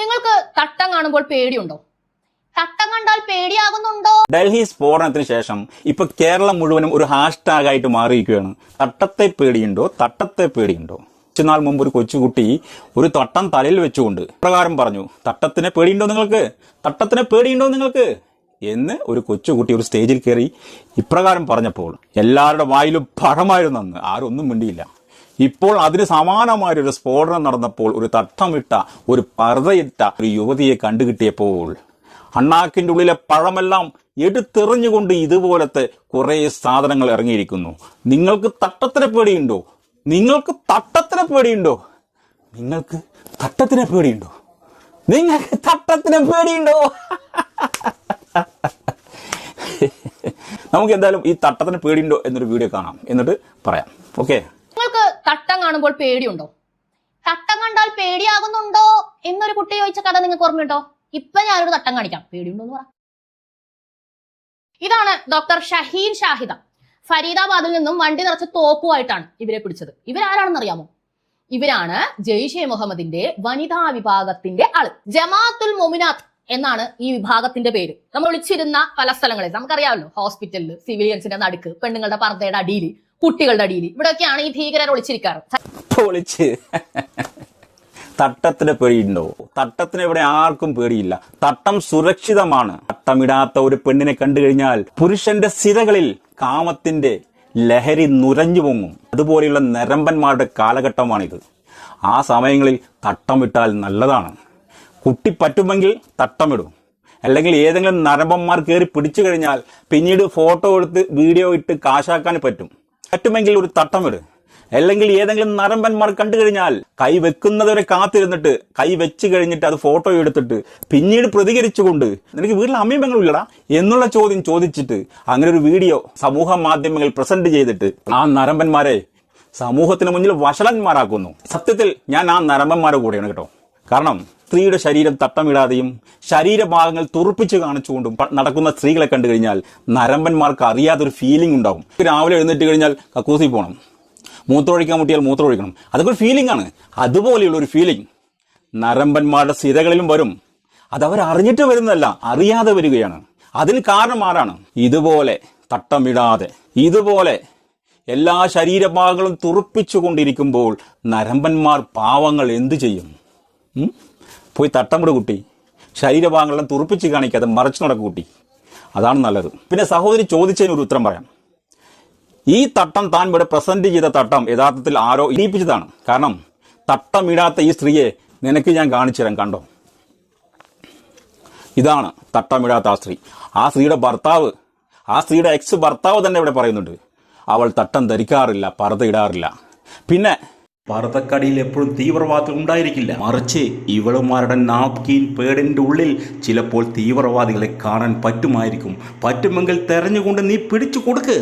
നിങ്ങൾക്ക് തട്ടം കാണുമ്പോൾ പേടിയുണ്ടോ? തട്ടം കണ്ടാൽ പേടിയാകുന്നുണ്ടോ? ഡൽഹി സ്ഫോടനത്തിന് ശേഷം ഇപ്പൊ കേരളം മുഴുവനും ഒരു ഹാഷ്ടാഗ് ആയിട്ട് മാറിയിരിക്കുകയാണ്. തട്ടത്തെ പേടിയുണ്ടോ? തട്ടത്തെ പേടിയുണ്ടോ? കുറച്ചുനാൾ മുമ്പ് ഒരു കൊച്ചുകുട്ടി ഒരു തട്ടം തലയിൽ വെച്ചുകൊണ്ട് പ്രകാരം പറഞ്ഞു തട്ടത്തിനെ പേടിയുണ്ടോ നിങ്ങൾക്ക്? തട്ടത്തിനെ പേടിയുണ്ടോ നിങ്ങൾക്ക്? എന്ന് ഒരു കൊച്ചുകുട്ടി ഒരു സ്റ്റേജിൽ കയറി ഇപ്രകാരം പറഞ്ഞപ്പോൾ എല്ലാവരുടെ വായിലും പഴമായിരുന്നു അന്ന്. ആരും ഒന്നും മിണ്ടിയില്ല. ഇപ്പോൾ അതിന് സമാനമായ ഒരു സ്ഫോടനം നടന്നപ്പോൾ ഒരു തട്ടമിട്ട ഒരു പർദ്ദയിട്ട ഒരു യുവതിയെ കണ്ടുകിട്ടിയപ്പോൾ അണ്ണാക്കിന്റെ ഉള്ളിലെ പഴമെല്ലാം എടുത്തെറിഞ്ഞുകൊണ്ട് ഇതുപോലത്തെ കുറേ സാധനങ്ങൾ ഇറങ്ങിയിരിക്കുന്നു. നിങ്ങൾക്ക് തട്ടത്തിനെ പേടിയുണ്ടോ? നിങ്ങൾക്ക് തട്ടത്തിനെ പേടിയുണ്ടോ? നിങ്ങൾക്ക് തട്ടത്തിനെ പേടിയുണ്ടോ? നിങ്ങൾക്ക് തട്ടത്തിനെ പേടിയുണ്ടോ? നമുക്ക് എന്തായാലും ഈ തട്ടത്തിന് പേടിയുണ്ടോ എന്നൊരു വീഡിയോ കാണാം. എന്നിട്ട് പറയാം. ഓക്കെ? നിങ്ങൾക്ക് തട്ടം കാണുമ്പോൾ പേടിയുണ്ടോ? തട്ടം കണ്ടാൽ പേടിയാകുന്നുണ്ടോ? എന്നൊരു കുട്ടി ചോദിച്ച കഥ നിങ്ങൾക്ക് ഓർമ്മയുണ്ടോ? ഇപ്പൊ ഞാനൊരു തട്ടം കാണിക്കാം. പേടിയുണ്ടോ എന്ന് പറ. ഇതാണ് ഡോക്ടർ ഷഹീൻ ഷാഹിദ. ഫരീദാബാദിൽ നിന്നും വണ്ടി നിറച്ച തോക്കുമായിട്ടാണ് ഇവരെ പിടിച്ചത്. ഇവരാരാണെന്ന് അറിയാമോ ഇവരാണ് ജെയ്ഷെ മുഹമ്മദിന്റെ വനിതാ വിഭാഗത്തിന്റെ ആൾ. ജമാഅത്തുൽ മൊമിനാത്ത് എന്നാണ് ഈ വിഭാഗത്തിന്റെ പേര്. നമ്മൾ വിളിച്ചിരുന്ന പല സ്ഥലങ്ങളിൽ നമുക്കറിയാമല്ലോ ഹോസ്പിറ്റലിൽ സിവിലിയൻസിന്റെ നടുക്ക് പെണ്ണുങ്ങളുടെ പർദ്ദയുടെ അടിയിൽ കുട്ടികളുടെ അടിയിൽ. ഇവിടെയൊക്കെയാണ് ഈ ഭീകരർ ഒളിച്ചിരിക്കാറ്. ഒളിച്ച്. തട്ടത്തിന് പേടിയുണ്ടോ? തട്ടത്തിന് ഇവിടെ ആർക്കും പേടിയില്ല. തട്ടം സുരക്ഷിതമാണ്. തട്ടമിടാത്ത ഒരു പെണ്ണിനെ കണ്ടു കഴിഞ്ഞാൽ പുരുഷന്റെ സിരകളിൽ കാമത്തിന്റെ ലഹരി നുരഞ്ഞു പൊങ്ങും. അതുപോലെയുള്ള നരമ്പന്മാരുടെ കാലഘട്ടമാണിത്. ആ സമയങ്ങളിൽ തട്ടമിട്ടാൽ നല്ലതാണ്. കുട്ടി പറ്റുമെങ്കിൽ തട്ടമിടും. അല്ലെങ്കിൽ ഏതെങ്കിലും നരമ്പന്മാർ കയറി പിടിച്ചു കഴിഞ്ഞാൽ പിന്നീട് ഫോട്ടോ എടുത്ത് വീഡിയോ ഇട്ട് കാശാക്കാൻ പറ്റും. പറ്റുമെങ്കിൽ ഒരു തട്ടമിട് അല്ലെങ്കിൽ ഏതെങ്കിലും നരമ്പന്മാർ കണ്ടു കഴിഞ്ഞാൽ കൈ വെക്കുന്നതുവരെ കാത്തിരുന്നിട്ട് കൈ വെച്ച് കഴിഞ്ഞിട്ട് അത് ഫോട്ടോ എടുത്തിട്ട് പിന്നീട് പ്രതികരിച്ചുകൊണ്ട് നിനക്ക് വീട്ടിൽ അമീപങ്ങളില്ലടാ എന്നുള്ള ചോദ്യം ചോദിച്ചിട്ട് അങ്ങനെ ഒരു വീഡിയോ സമൂഹ മാധ്യമങ്ങളിൽ പ്രസന്റ് ചെയ്തിട്ട് ആ നരമ്പന്മാരെ സമൂഹത്തിന് മുന്നിൽ വഷളന്മാരാക്കുന്നു. സത്യത്തിൽ ഞാൻ ആ നരമ്പന്മാരുടെ കൂടെയാണ് കേട്ടോ. കാരണം സ്ത്രീയുടെ ശരീരം തട്ടമിടാതെയും ശരീരഭാഗങ്ങൾ തുറപ്പിച്ച് കാണിച്ചുകൊണ്ടും നടക്കുന്ന സ്ത്രീകളെ കണ്ടു കഴിഞ്ഞാൽ നരമ്പന്മാർക്ക് അറിയാത്തൊരു ഫീലിംഗ് ഉണ്ടാകും രാവിലെ എഴുന്നേറ്റ് കഴിഞ്ഞാൽ കക്കൂസി പോകണം മൂത്രമൊഴിക്കാൻ മുട്ടിയാൽ മൂത്രമൊഴിക്കണം അതൊക്കെ ഒരു ഫീലിംഗ് ആണ്. അതുപോലെയുള്ള ഒരു ഫീലിംഗ് നരമ്പന്മാരുടെ സ്ഥിരകളിലും വരും. അത് അവർ അറിഞ്ഞിട്ട് വരുന്നതല്ല അറിയാതെ വരികയാണ്. അതിന് കാരണം ആരാണ്? ഇതുപോലെ തട്ടമിടാതെ ഇതുപോലെ എല്ലാ ശരീരഭാഗങ്ങളും തുറപ്പിച്ചു കൊണ്ടിരിക്കുമ്പോൾ നരമ്പന്മാർ പാവങ്ങൾ എന്തു ചെയ്യും? പോയി തട്ടമിട് കുട്ടി. ശരീരഭാഗങ്ങളെല്ലാം തുറപ്പിച്ച് കാണിക്കാതെ മറച്ചു നടക്കും കുട്ടി. അതാണ് നല്ലത്. പിന്നെ സഹോദരി ചോദിച്ചതിന് ഒരു ഉത്തരം പറയാം. ഈ തട്ടം താൻ ഇവിടെ പ്രസന്റ് ചെയ്ത തട്ടം യഥാർത്ഥത്തിൽ ആരോ ഇടിപ്പിച്ചതാണ് കാരണം തട്ടമിടാത്ത ഈ സ്ത്രീയെ നിനക്ക് ഞാൻ കാണിച്ചു തരാം കണ്ടോ? ഇതാണ് തട്ടമിടാത്ത ആ സ്ത്രീ. ആ സ്ത്രീയുടെ ഭർത്താവ് ആ സ്ത്രീയുടെ എക്സ് ഭർത്താവ് തന്നെ ഇവിടെ പറയുന്നുണ്ട്. അവൾ തട്ടം ധരിക്കാറില്ല പർദ്ദ ഇടാറില്ല പിന്നെ പർദ്ദക്കടിയിൽ എപ്പോഴും തീവ്രവാദികൾ ഉണ്ടായിരിക്കില്ല. മറിച്ച് ഇവളുമാരുടെ നാപ്കിൻ പേടിന്റെ ഉള്ളിൽ ചിലപ്പോൾ തീവ്രവാദികളെ കാണാൻ പറ്റുമായിരിക്കും. പറ്റുമെങ്കിൽ തെരഞ്ഞുകൊണ്ട് നീ പിടിച്ചു കൊടുക്ക്